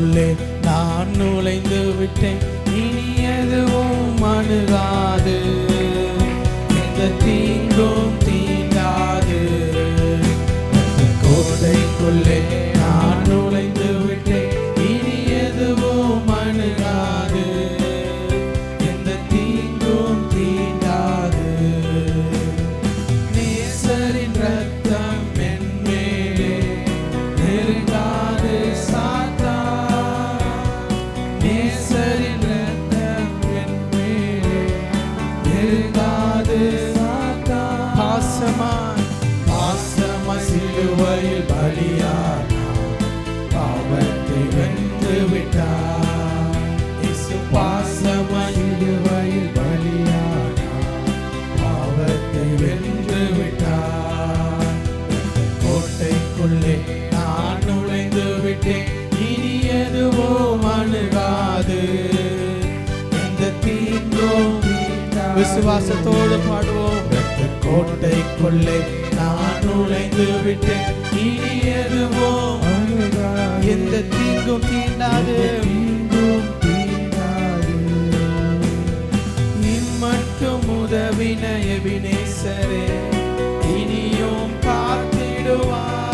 கோட்டைக்குள்ளே நான் நுழைந்து விட்டேன். இனி எதுவும் அணுகாது. எந்த தீங்கும் விசுவாசத்தோடு பாடுவோம். இரத்த கோட்டைக்குள்ளே நான் நுழைந்து விட்டேன். இனி அணுகாது எந்த தீங்கும் தீண்டாது. தீங்கும் தீண்டாது. இம்மட்டும் உதவின எபினேசரே இனியும் காத்திடுவார்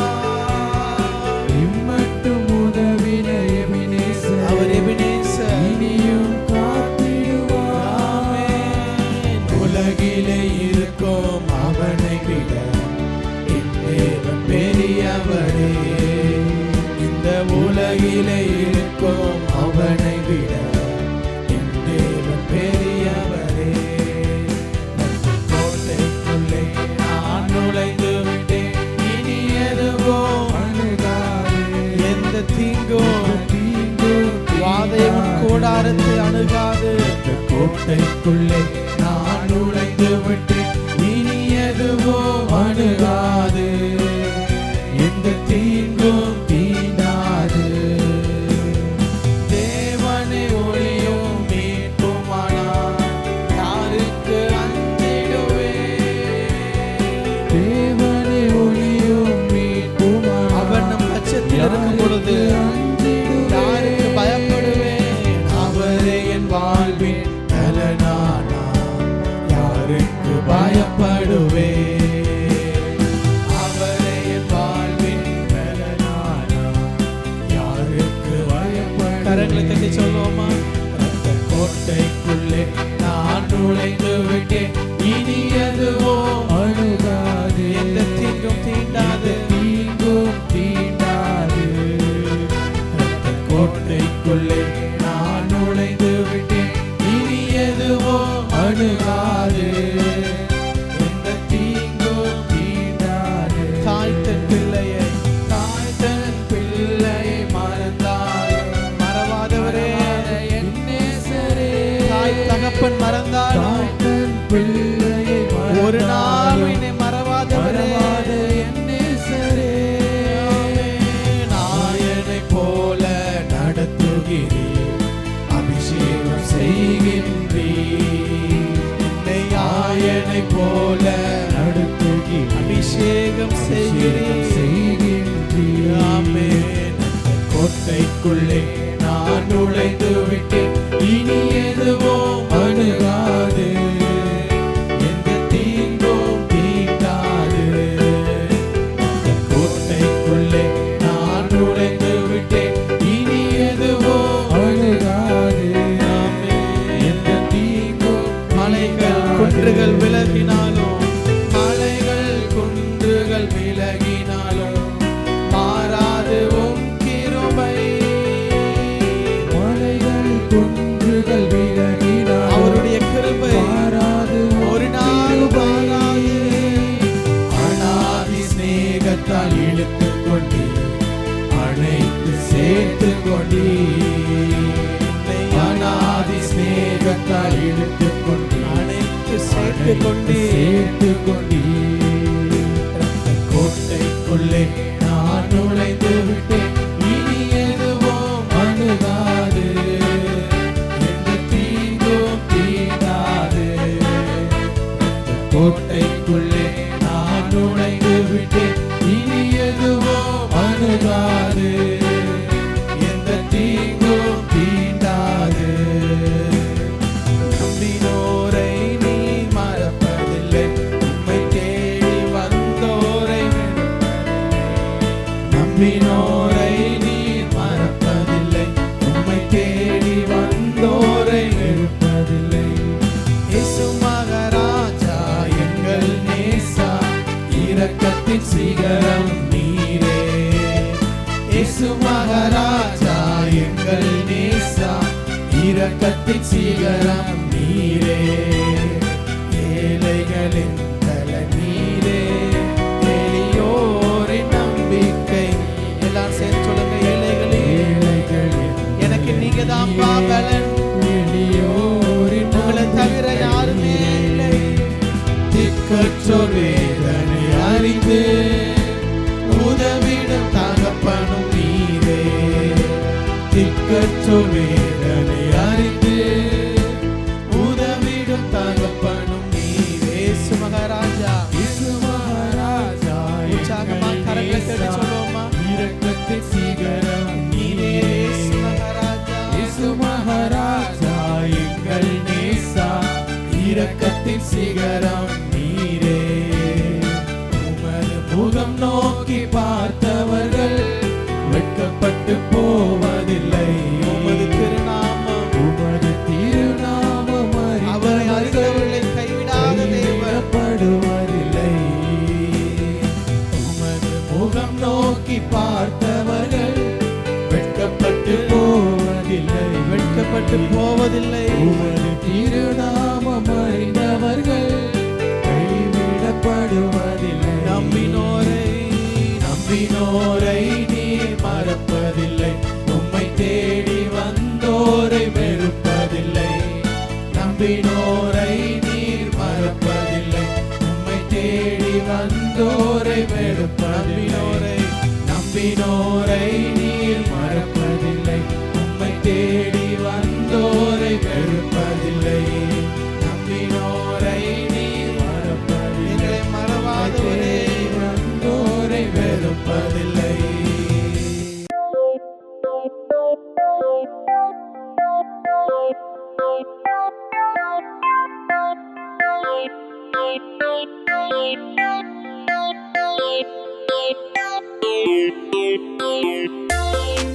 உலகிலே இருக்கும் அவனை விட என் தேவன் பெரியவரே. கோட்டைக்குள்ளே நான் நுழைந்து விட்டேன். இனி எதுவோ அணுகாது. எந்த தீங்கோ தீங்கோ கூடாரத்தை அணுகாது. கோட்டைக்குள்ளே கரங்களை தட்டி சொல்லுவோமா? அந்த கோட்டைக்குள்ளே நான் நுழைந்து விட்டேன். இனி எதுவோ அழுகாது. எந்த தீங்கும் தீண்டாது. தீங்கும் தீண்டாது. அந்த கோட்டைக்குள்ளே நான் நுழைந்து தகப்பன் மறந்தாலும் பிள்ளையை ஒரு நாள் என்னை என்னேசரே நாயனை போல நடத்துகிறீர் அபிஷேகம் செய்கின்றீர் என்னை ஆயனை போல நடத்துகிறீர் அபிஷேகம் செய்கிறீர் செய்கின்றீர் ஆமென். கோட்டைக்குள்ளே நான் நுழைந்து விட்டேன் இனி எதுவோ ஒன்றுகள் விலகினால் சேர்த்து கொண்டே சேர்த்து கொண்டே கோட்டைக்குள்ளே நான் நுழைந்து விட்டேன். இனி எதுவோ அணுகாது எந்த தீங்கும் தீண்டாது கோட்டைக்குள்ளே நான் நுழைந்து விட்டேன் இனி அணுகாது. சிகரம் நீரே. இயேசு மகாராஜா எங்கள் நேசா. இரக்கத்தின் சிகரம் நீரே. நோக்கி பார்த்தவர்கள் வெட்கப்பட்டு போவதில்லை. உமது திருநாமம் உமது திருநாமம் அவரை அறிந்தவர்களை கைவிடாத தேவப்படுவதில்லை உமது முகம் நோக்கி பார்த்தவர்கள் வெட்கப்பட்டு போவதில்லை. வெட்கப்பட்டு போவதில்லை. உமது திருநாமம் அறிந்தவர்கள் நம்பினோரை நீர் மறப்பதில்லை. உம்மை தேடி வந்தோரை வெறுப்பதில்லை. நம்பினோரை Thank you.